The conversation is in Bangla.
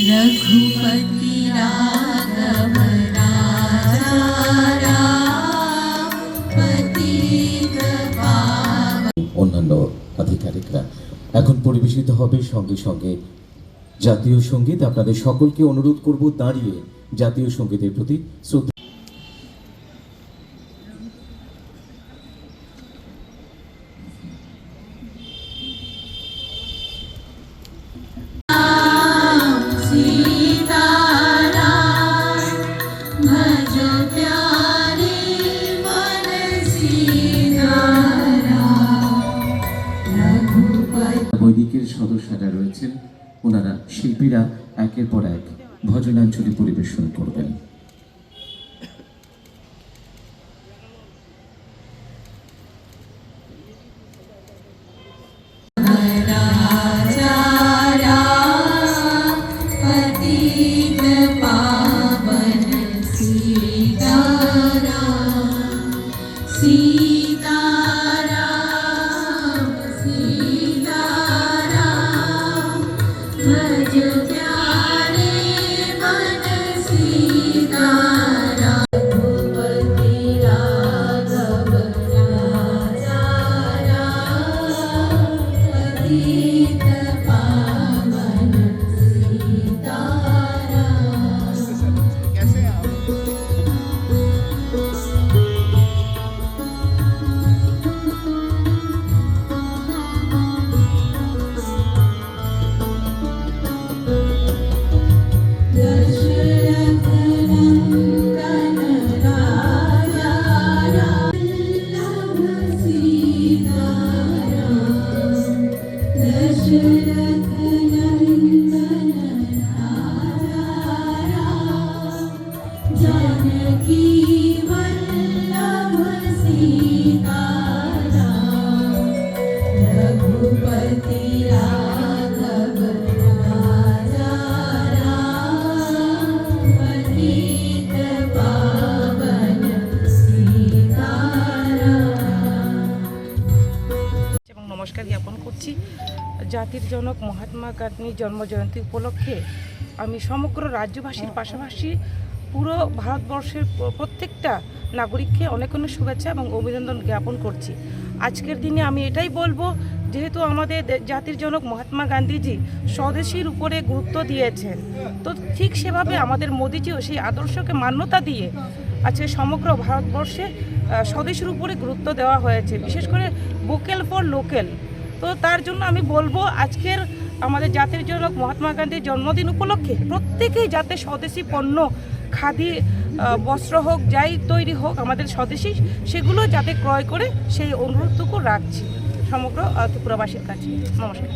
रघुपति राघव राजा राम पतित पावन অন্যান্য আধিকারিকরা এখন পরিবেশিত হবে সঙ্গে সঙ্গে জাতীয় সঙ্গীত আপনাদের সকলকে অনুরোধ করব দাঁড়িয়ে জাতীয় সঙ্গীতের প্রতি শ্রদ্ধা বৈদিকের সদস্যরা রয়েছেন। ওনারা শিল্পীরা একের পর এক ভজনাঞ্জলি পরিবেশন করবেন। নমস্কার জ্ঞাপন করছি। জাতির জনক মহাত্মা গান্ধীর জন্মজয়ন্তী উপলক্ষে আমি সমগ্র রাজ্যবাসীর পাশাপাশি পুরো ভারতবর্ষের প্রত্যেকটা নাগরিককে অনেক অনেক শুভেচ্ছা এবং অভিনন্দন জ্ঞাপন করছি। আজকের দিনে আমি এটাই বলব যেহেতু আমাদের জাতির জনক মহাত্মা গান্ধীজি স্বদেশীর উপরে গুরুত্ব দিয়েছেন, তো ঠিক সেভাবে আমাদের মোদিজিও সেই আদর্শকে মান্যতা দিয়ে আছে সমগ্র ভারতবর্ষে স্বদেশের উপরে গুরুত্ব দেওয়া হয়েছে, বিশেষ করে ভোকেল ফর লোকেল তো তার জন্য আমি বলব, আজকের আমাদের জাতির জনক মহাত্মা গান্ধীর জন্মদিন উপলক্ষে প্রত্যেকেই যাতে স্বদেশি পণ্য, খাদি বস্ত্র হোক, যাই তৈরি হোক আমাদের স্বদেশি, সেগুলো যাতে ক্রয় করে সেই অনুরোধটুকু রাখছি। সমগ্র ত্রিপুরাবাসীর কাছে। নমস্কার।